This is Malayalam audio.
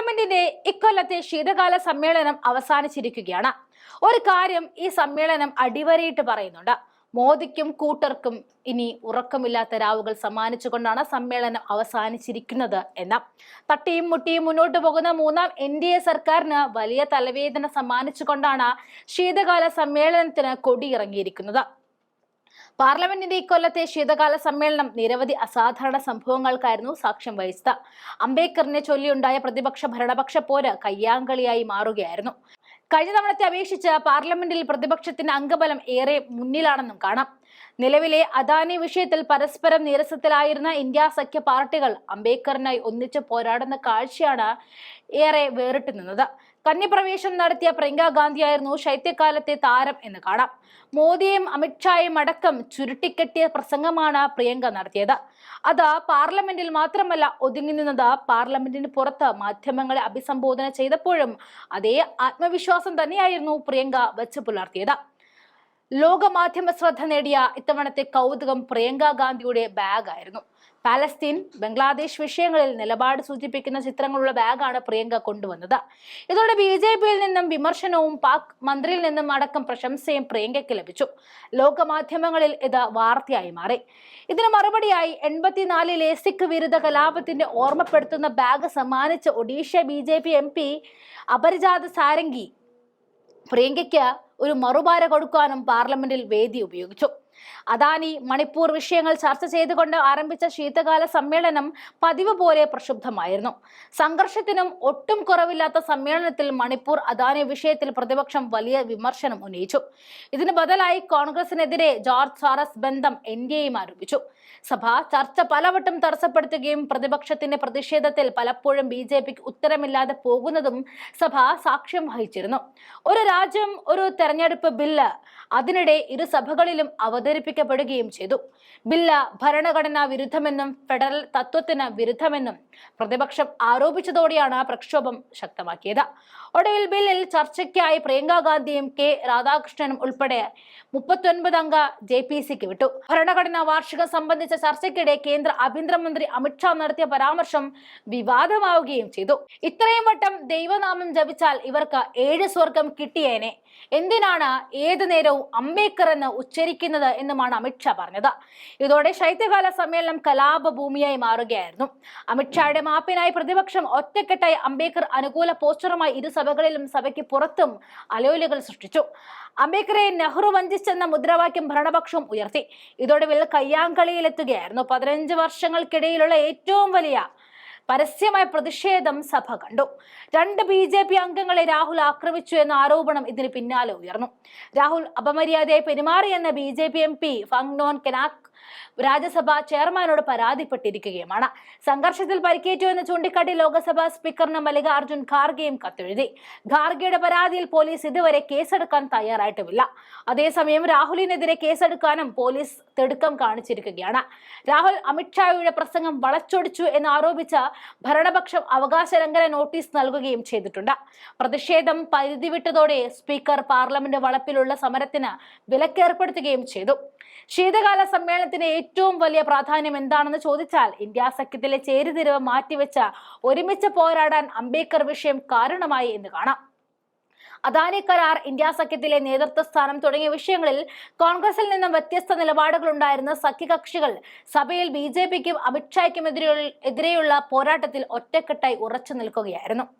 പാർലമെന്റിന്റെ ഇക്കൊല്ലത്തെ ശീതകാല സമ്മേളനം അവസാനിച്ചിരിക്കുകയാണ്. ഒരു കാര്യം ഈ സമ്മേളനം അടിവരയിട്ട് പറയുന്നുണ്ട്. മോദിക്കും കൂട്ടർക്കും ഇനി ഉറക്കമില്ലാത്ത രാവുകൾ സമ്മാനിച്ചുകൊണ്ടാണ് സമ്മേളനം അവസാനിച്ചിരിക്കുന്നത് എന്ന. തട്ടിയും മുട്ടിയും മുന്നോട്ട് പോകുന്ന മൂന്നാം എൻ ഡി എ സർക്കാരിന് വലിയ തലവേദന സമ്മാനിച്ചുകൊണ്ടാണ് ശീതകാല സമ്മേളനത്തിന് കൊടിയിറങ്ങിയിരിക്കുന്നത്. പാർലമെന്റിന്റെ ഇക്കൊല്ലത്തെ ശീതകാല സമ്മേളനം നിരവധി അസാധാരണ സംഭവങ്ങൾക്കായിരുന്നു സാക്ഷ്യം വഹിച്ചത്. അംബേദ്കറിനെ ചൊല്ലിയുണ്ടായ പ്രതിപക്ഷ ഭരണപക്ഷ പോര് കയ്യാങ്കളിയായി മാറുകയായിരുന്നു. കഴിഞ്ഞ തവണത്തെ അപേക്ഷിച്ച് പാർലമെന്റിൽ പ്രതിപക്ഷത്തിന്റെ അംഗബലം ഏറെ മുന്നിലാണെന്നും കാണാം. നിലവിലെ അദാനി വിഷയത്തിൽ പരസ്പരം നീരസത്തിലായിരുന്ന ഇന്ത്യ സഖ്യ പാർട്ടികൾ അംബേദ്കറിനായി ഒന്നിച്ച് പോരാടുന്ന കാഴ്ചയാണ് ഏറെ വേറിട്ട് നിന്നത് കന്യപ്രവേശം നടത്തിയ പ്രിയങ്ക ഗാന്ധിയായിരുന്നു ശൈത്യകാലത്തെ താരം എന്ന് കാണാം. മോദിയും അമിത്ഷായും അടക്കം ചുരുട്ടിക്കെട്ടിയ പ്രസംഗമാണ് പ്രിയങ്ക നടത്തിയത്. അത് പാർലമെന്റിൽ മാത്രമല്ല ഒതുങ്ങി നിന്നത് പാർലമെന്റിന് പുറത്ത് മാധ്യമങ്ങളെ അഭിസംബോധന ചെയ്തപ്പോഴും അതേ ആത്മവിശ്വാസം തന്നെയായിരുന്നു പ്രിയങ്ക വെച്ച് പുലർത്തിയത്. ലോകമാധ്യമ ശ്രദ്ധ നേടിയ ഇത്തവണത്തെ കൗതുകം പ്രിയങ്ക ഗാന്ധിയുടെ ബാഗായിരുന്നു. പാലസ്തീൻ ബംഗ്ലാദേശ് വിഷയങ്ങളിൽ നിലപാട് സൂചിപ്പിക്കുന്ന ചിത്രങ്ങളുള്ള ബാഗാണ് പ്രിയങ്ക കൊണ്ടുവന്നത്. ഇതോടെ ബി ജെ പിയിൽ നിന്നും വിമർശനവും പാക് മന്ത്രിയിൽ നിന്നും അടക്കം പ്രശംസയും പ്രിയങ്കയ്ക്ക് ലഭിച്ചു. ലോകമാധ്യമങ്ങളിൽ ഇത് വാർത്തയായി മാറി. ഇതിന് മറുപടിയായി എൺപത്തിനാലിലെ സിഖ് വിരുദ്ധ കലാപത്തിന്റെ ഓർമ്മപ്പെടുത്തുന്ന ബാഗ് സമ്മാനിച്ച Odisha B J P M P Aparajita Sarangi പ്രിയങ്കയ്ക്ക് ഒരു മറുപാര കൊടുക്കാനും പാർലമെന്റിൽ വേദി ഉപയോഗിച്ചു. അദാനി മണിപ്പൂർ വിഷയങ്ങൾ ചർച്ച ചെയ്തുകൊണ്ട് ആരംഭിച്ച ശീതകാല സമ്മേളനം പതിവ് പോലെ പ്രക്ഷുബ്ധമായിരുന്നു. സംഘർഷത്തിനും ഒട്ടും കുറവില്ലാത്ത സമ്മേളനത്തിൽ മണിപ്പൂർ അദാനി വിഷയത്തിൽ പ്രതിപക്ഷം വലിയ വിമർശനം ഉന്നയിച്ചു. ഇതിന് ബദലായി കോൺഗ്രസിനെതിരെ ജോർജ് സാറസ് ബന്ധം എൻ ഡി എയും ആരോപിച്ചു. സഭ ചർച്ച പലവട്ടം തടസ്സപ്പെടുത്തുകയും പ്രതിപക്ഷത്തിന്റെ പ്രതിഷേധത്തിൽ പലപ്പോഴും ബി ജെ പിക്ക് ഉത്തരമില്ലാതെ പോകുന്നതും സഭ സാക്ഷ്യം വഹിച്ചിരുന്നു. ഒരു രാജ്യം ഒരു തെരഞ്ഞെടുപ്പ് ബില്ല് അതിനിടെ ഇരു സഭകളിലും അവതരിപ്പിക്കപ്പെടുകയും ചെയ്തു. ബില്ല് ഭരണഘടനാ വിരുദ്ധമെന്നും ഫെഡറൽ തത്വത്തിന് വിരുദ്ധമെന്നും പ്രതിപക്ഷം ആരോപിച്ചതോടെയാണ് പ്രക്ഷോഭം ശക്തമാക്കിയത്. ഒടുവിൽ ബില്ലിൽ ചർച്ചയ്ക്കായി പ്രിയങ്കാ ഗാന്ധിയും കെ രാധാകൃഷ്ണനും ഉൾപ്പെടെ മുപ്പത്തൊൻപത് അംഗ ജെ പി സിക്ക് വിട്ടു. ഭരണഘടനാ വാർഷികം സംബന്ധിച്ച ചർച്ചയ്ക്കിടെ കേന്ദ്ര ആഭ്യന്തരമന്ത്രി അമിത്ഷാ നടത്തിയ പരാമർശം വിവാദമാവുകയും ചെയ്തു. ഇത്രയും വട്ടം ദൈവനാമം ജപിച്ചാൽ ഇവർക്ക് ഏഴ് സ്വർഗം കിട്ടിയേനെ. എന്തിനാണ് ഏതു നേരവും അംബേദ്കർ എന്ന് ഉച്ചരിക്കുന്നത് എന്നുമാണ് അമിത്ഷാ പറഞ്ഞത്. ഇതോടെ ശൈത്യകാല സമ്മേളനം കലാപഭൂമിയായി മാറുകയായിരുന്നു. അമിത്ഷായുടെ മാപ്പിനായി പ്രതിപക്ഷം ഒറ്റക്കെട്ടായി അംബേദ്കർ അനുകൂല പോസ്റ്ററുമായി ഇരു സഭകളിലും സഭയ്ക്ക് പുറത്തും അലോലുകൾ സൃഷ്ടിച്ചു. അംബേദ്കറെ നെഹ്റു വഞ്ചിച്ചെന്ന മുദ്രാവാക്യം ഭരണപക്ഷം ഉയർത്തി. ഇതോടെ വില കയ്യാങ്കളിയിലെത്തുകയായിരുന്നു. പതിനഞ്ച് വർഷങ്ങൾക്കിടയിലുള്ള ഏറ്റവും വലിയ പരസ്യമായ പ്രതിഷേധം സഭ കണ്ടു. രണ്ട് ബി ജെ പി അംഗങ്ങളെ രാഹുൽ ആക്രമിച്ചു എന്ന ആരോപണം ഇതിന് പിന്നാലെ ഉയർന്നു. രാഹുൽ അപമര്യാദയെ പെരുമാറിയെന്ന B J P M P Phangnon Konyak Rajya Sabha ചെയർമാനോട് പരാതിപ്പെട്ടിരിക്കുകയുമാണ്. സംഘർഷത്തിൽ പരിക്കേറ്റു എന്ന് ചൂണ്ടിക്കാട്ടി ലോക്സഭാ സ്പീക്കറിന് മല്ലികാർജുൻ ഖാർഗെയും കത്തെഴുതി. ഖാർഗെയുടെ പരാതിയിൽ പോലീസ് ഇതുവരെ കേസെടുക്കാൻ തയ്യാറായിട്ടുമില്ല അതേസമയം രാഹുലിനെതിരെ കേസെടുക്കാനും പോലീസ് തിടുക്കം കാണിച്ചിരിക്കുകയാണ്. രാഹുൽ അമിത്ഷായുടെ പ്രസംഗം വളച്ചൊടിച്ചു എന്ന് ആരോപിച്ച ഭരണപക്ഷം അവകാശ ലംഘന നോട്ടീസ് നൽകുകയും ചെയ്തിട്ടുണ്ട്. പ്രതിഷേധം പരിധിവിട്ടതോടെ സ്പീക്കർ പാർലമെന്റ് വളപ്പിലുള്ള സമരത്തിന് വിലക്കേർപ്പെടുത്തുകയും ചെയ്തു. ശീതകാല സമ്മേളനത്തിന് ഏറ്റവും വലിയ പ്രാധാന്യം എന്താണെന്ന് ചോദിച്ചാൽ ഇന്ത്യ സഖ്യത്തിലെ ചേരുതിരിവ് മാറ്റിവെച്ച ഒരുമിച്ച് പോരാടാൻ അംബേദ്കർ വിഷയം കാരണമായി എന്ന് കാണാം. അദാനി കരാർ ഇന്ത്യ സഖ്യത്തിലെ നേതൃത്വ സ്ഥാനം തുടങ്ങിയ വിഷയങ്ങളിൽ കോൺഗ്രസിൽ നിന്നും വ്യത്യസ്ത നിലപാടുകൾ ഉണ്ടായിരുന്ന സഖ്യകക്ഷികൾ സഭയിൽ ബി ജെ പിക്കും അമിത്ഷായ്ക്കും എതിരെയുള്ള പോരാട്ടത്തിൽ ഒറ്റക്കെട്ടായി ഉറച്ചു നിൽക്കുകയായിരുന്നു.